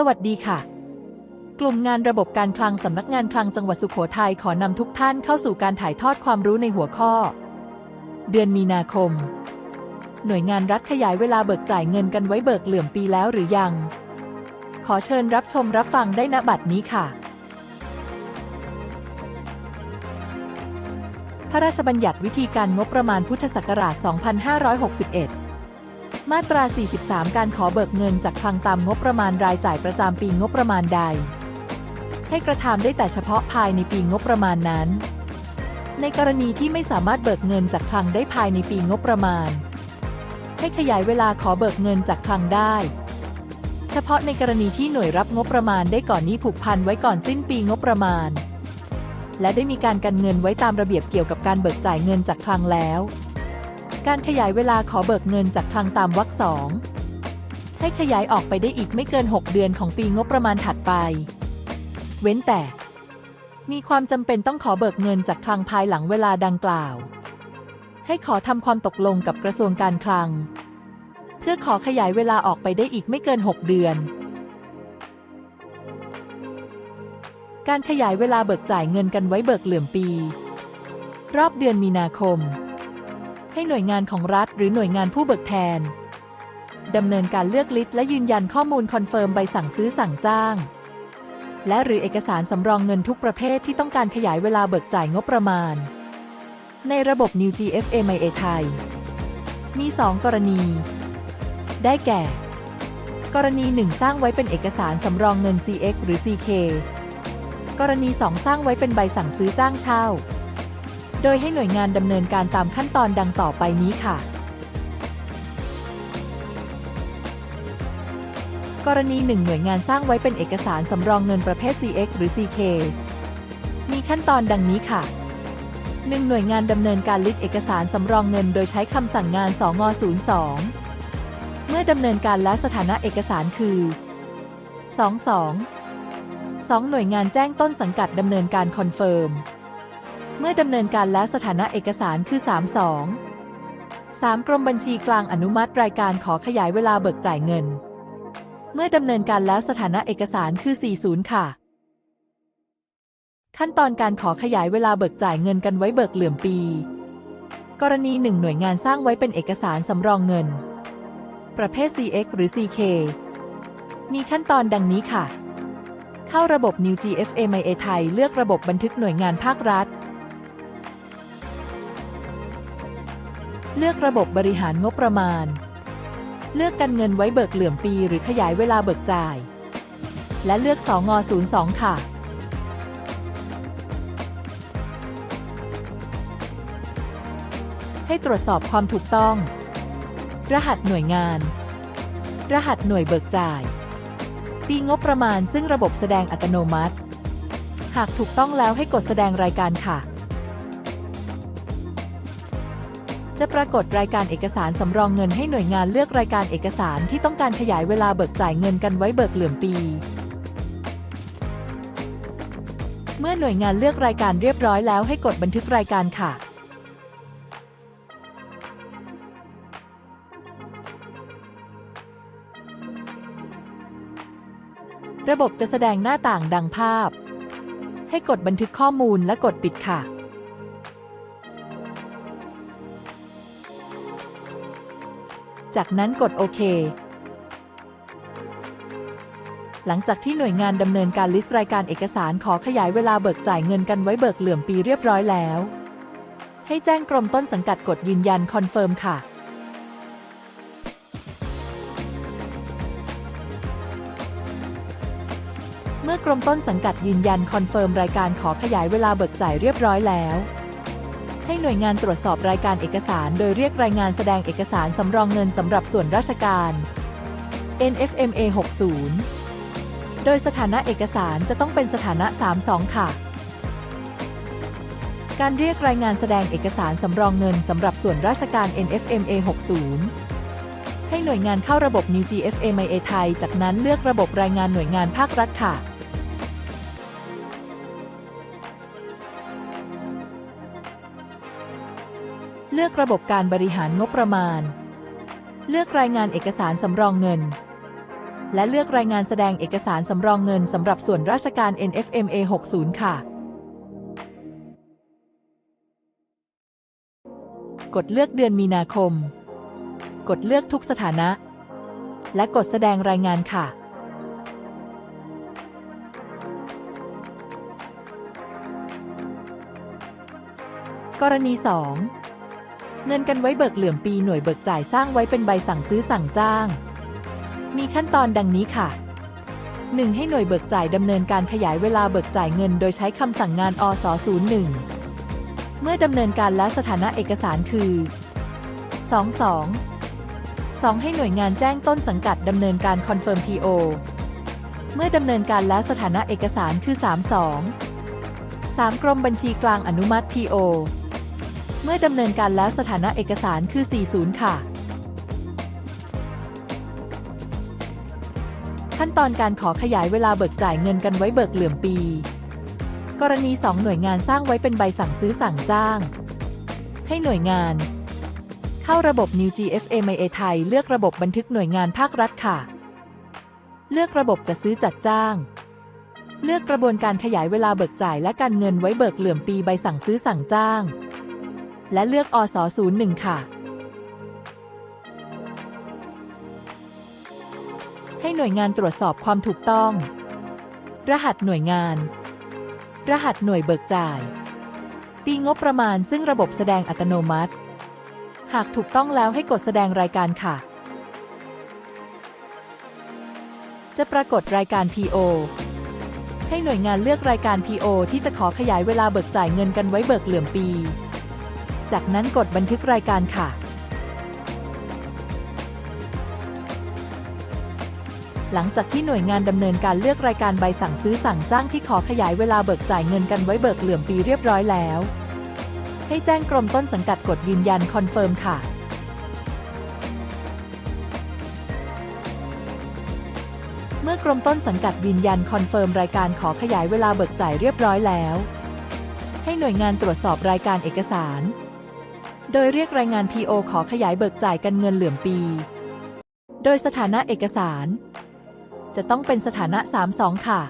สวัสดีค่ะ กลุ่มงานระบบการคลังสำนักงานคลังจังหวัดสุโขทัยขอนำทุกท่านเข้าสู่การถ่ายทอดความรู้ในหัวข้อ เดือนมีนาคม หน่วยงานรัฐขยายเวลาเบิกจ่ายเงินกันไว้เบิกเหลื่อมปีแล้วหรือยัง ขอเชิญรับชมรับฟังได้ณบัดนี้ค่ะ พระราชบัญญัติวิธีการงบประมาณพุทธศักราช 2561 มาตรา 43 การขอเบิกเงินจากคลังตามงบประมาณรายจ่ายประจำปีงบประมาณใด ให้กระทำได้แต่เฉพาะภายในปีงบประมาณนั้น ในกรณีที่ไม่สามารถเบิกเงินจากคลังได้ภายในปีงบประมาณ ให้ขยายเวลาขอเบิกเงินจากคลังได้ เฉพาะในกรณีที่หน่วยรับงบประมาณได้ก่อนนี้ผูกพันไว้ก่อนสิ้นปีงบประมาณ และได้มีการกันเงินไว้ตามระเบียบเกี่ยวกับการเบิกจ่ายเงินจากคลังแล้ว การขยายเวลาขอเบิกเงินจากคลังตามวรรคสองให้ขยายออกไปได้อีกไม่เกิน 6 เดือนของปีงบประมาณถัดไป เว้นแต่ มีความจำเป็นต้องขอเบิกเงินจากคลังภายหลังเวลาดังกล่าว ให้ขอทำความตกลงกับกระทรวงการคลัง เพื่อขอขยายเวลาออกไปได้อีกไม่เกิน 6 เดือน การขยายเวลาเบิกจ่ายเงินกันไว้เบิกเหลื่อมปี รอบเดือนมีนาคม ให้หน่วยงานของรัฐ หรือหน่วยงานผู้เบิกแทนดำเนินการเลือกลิสต์และยืนยันข้อมูลคอนเฟิร์มใบสั่งซื้อสั่งจ้าง และหรือเอกสารสำรองเงินทุกประเภทที่ต้องการขยายเวลาเบิกจ่ายงบประมาณ ในระบบ New GFA m i a ไทย มี 2 กรณี ได้แก่ กรณี 1 สร้างไว้เป็นเอกสารสำรองเงิน CX หรือ CK กรณี 2 สร้างไว้เป็นใบสั่งซื้อจ้างเช่า โดยให้หน่วยงานดำเนินการตามขั้นตอนดังต่อไปนี้ค่ะ กรณีหนึ่งหน่วยงานสร้างไว้เป็นเอกสารสำรองเงินประเภท CX หรือ CK มีขั้นตอนดังนี้ค่ะ 1. หน่วยงานดำเนินการลิสต์เอกสารสำรองเงิน โดยใช้คำสั่งงาน 2 ง 02 เมื่อดำเนินการแล้วสถานะเอกสารคือ 22 2. หน่วยงานแจ้งต้นสังกัดดำเนินการคอนเฟิร์ม เมื่อดำเนินการแล้วสถานะเอกสารคือ 32 3. กรมบัญชีกลางอนุมัติรายการขอขยายเวลาเบิกจ่ายเงิน เมื่อดำเนินการแล้วสถานะเอกสารคือ 40 ค่ะ ขั้นตอนการขอขยายเวลาเบิกจ่ายเงินกันไว้เบิกเหลื่อมปี กรณีหนึ่งหน่วยงานสร้างไว้เป็นเอกสารสำรองเงิน ประเภท CX หรือ CK มีขั้นตอนดังนี้ค่ะ เข้าระบบ New GFMIA ไทย เลือกระบบบันทึกหน่วยงานภาครัฐ เลือกระบบบริหารงบประมาณ เลือกกันเงินไว้เบิกเหลื่อมปีหรือขยายเวลาเบิกจ่าย และเลือกสองอ02 ค่ะให้ตรวจสอบความถูกต้อง รหัสหน่วยงาน รหัสหน่วยเบิกจ่าย ปีงบประมาณซึ่งระบบแสดงอัตโนมัติ หากถูกต้องแล้วให้กดแสดงรายการค่ะ จะปรากฏรายการเอกสารสำรองเงินให้หน่วยงานเลือกรายการเอกสารที่ต้องการขยายเวลาเบิกจ่ายเงินกันไว้เบิกเหลื่อมปี เมื่อหน่วยงานเลือกรายการเรียบร้อยแล้วให้กดบันทึกรายการค่ะระบบจะแสดงหน้าต่างดังภาพ ให้กดบันทึกข้อมูลและกดปิดค่ะ จากนั้นกดโอเค หลังจากที่หน่วยงานดำเนินการลิสต์รายการเอกสารขอขยายเวลาเบิกจ่ายเงินกันไว้เบิกเหลื่อมปีเรียบร้อยแล้ว ให้แจ้งกรมต้นสังกัดกดยืนยันคอนเฟิร์มค่ะเมื่อกรมต้นสังกัดยืนยันคอนเฟิร์มรายการขอขยายเวลาเบิกจ่ายเรียบร้อยแล้ว ให้หน่วยงานตรวจสอบรายการเอกสาร โดยเรียกรายงานแสดงเอกสารสำรองเงินสำหรับส่วนราชการ NFMA 60 โดยสถานะเอกสารจะต้องเป็นสถานะ 32 ค่ะ การเรียกรายงานแสดงเอกสารสำรองเงินสำหรับส่วนราชการ NFMA 60 ให้หน่วยงานเข้าระบบ New GFMIA ไทย จากนั้นเลือกระบบรายงานหน่วยงานภาครัฐค่ะ เลือกระบบการบริหารงบประมาณ เลือกรายงานเอกสารสำรองเงิน และเลือกรายงานแสดงเอกสารสำรองเงินสำหรับส่วนราชการ NFMA 60 ค่ะ กดเลือกเดือนมีนาคม กดเลือกทุกสถานะ และกดแสดงรายงานค่ะกรณี 2 เงินกันไว้เบิกเหลื่อมปีหน่วยเบิกจ่ายสร้างไว้เป็นใบสั่งซื้อสั่งจ้าง มีขั้นตอนดังนี้ค่ะ 1. ให้หน่วยเบิกจ่ายดำเนินการขยายเวลาเบิกจ่ายเงิน โดยใช้คำสั่งงานอส01 เมื่อดำเนินการและสถานะเอกสารคือ 22 2. ให้หน่วยงานแจ้งต้นสังกัดดำเนินการคอนเฟิร์ม PO เมื่อดำเนินการแล้วสถานะเอกสารคือ 32 3. กรมบัญชีกลางอนุมัติ PO เมื่อดำเนินการแล้วสถานะเอกสารคือ 40 ค่ะ ขั้นตอนการขอขยายเวลาเบิกจ่ายเงินกันไว้เบิกเหลื่อมปี กรณี 2 หน่วยงานสร้างไว้เป็นใบสั่งซื้อสั่งจ้าง ให้หน่วยงาน เข้าระบบ New GFMA ไทย เลือกระบบบันทึกหน่วยงานภาครัฐค่ะ เลือกระบบจัดซื้อจัดจ้างเลือกกระบวนการขยายเวลาเบิกจ่ายและการเงินไว้เบิกเหลื่อมปีใบสั่งซื้อสั่งจ้าง และเลือกอส01 ค่ะ ให้หน่วยงานตรวจสอบความถูกต้อง รหัสหน่วยงาน รหัสหน่วยเบิกจ่าย ปีงบประมาณซึ่งระบบแสดงอัตโนมัติ หากถูกต้องแล้วให้กดแสดงรายการค่ะ จะปรากฏรายการ PO ให้หน่วยงานเลือกรายการ PO ที่จะขอขยายเวลาเบิกจ่ายเงินกันไว้เบิกเหลื่อมปี จากนั้นกดบันทึกรายการค่ะ หลังจากที่หน่วยงานดำเนินการเลือกรายการใบสั่งซื้อสั่งจ้างที่ขอขยายเวลาเบิกจ่ายเงินกันไว้เบิกเหลื่อมปีเรียบร้อยแล้ว ให้แจ้งกรมต้นสังกัดกดยืนยันคอนเฟิร์มค่ะเมื่อกรมต้นสังกัดยืนยันคอนเฟิร์มรายการขอขยายเวลาเบิกจ่ายเรียบร้อยแล้ว ให้หน่วยงานตรวจสอบรายการเอกสาร โดยเรียกรายงาน PO ขอขยายเบิกจ่ายกันเงินเหลื่อมปี โดยสถานะเอกสาร จะต้องเป็นสถานะ 32 ค่ะ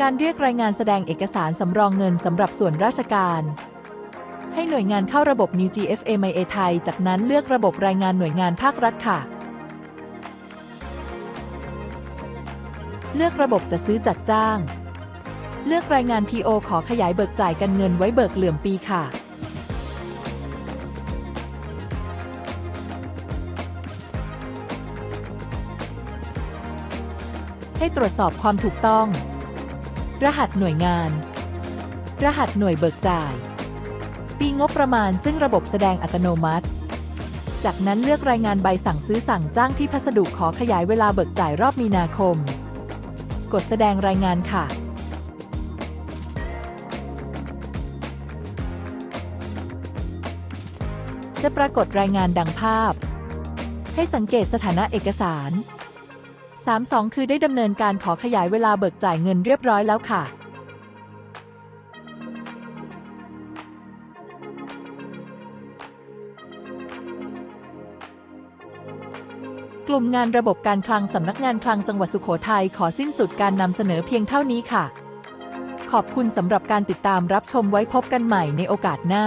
การเรียกรายงานแสดงเอกสารสำรองเงินสำหรับส่วนราชการ ให้หน่วยงานเข้าระบบ New GFMA ไทย จากนั้นเลือกระบบรายงานหน่วยงานภาครัฐค่ะ เลือกระบบจะซื้อจัดจ้าง เลือกรายงาน PO ขอขยายเบิกจ่ายกันเงินไว้เบิกเหลื่อมปีค่ะให้ตรวจสอบความถูกต้อง รหัสหน่วยงาน รหัสหน่วยเบิกจ่าย ปีงบประมาณซึ่งระบบแสดงอัตโนมัติ จากนั้นเลือกรายงานใบสั่งซื้อสั่งจ้างที่พัสดุขอขยายเวลาเบิกจ่ายรอบมีนาคม กดแสดงรายงานค่ะ จะปรากฏรายงานดังภาพ ให้สังเกตสถานะเอกสาร 32 คือได้ดำเนินการขอขยายเวลาเบิกจ่ายเงินเรียบร้อยแล้วค่ะ กลุ่มงานระบบการคลังสำนักงานคลังจังหวัดสุโขทัยขอสิ้นสุดการนำเสนอเพียงเท่านี้ค่ะ ขอบคุณสำหรับการติดตามรับชมไว้พบกันใหม่ในโอกาสหน้า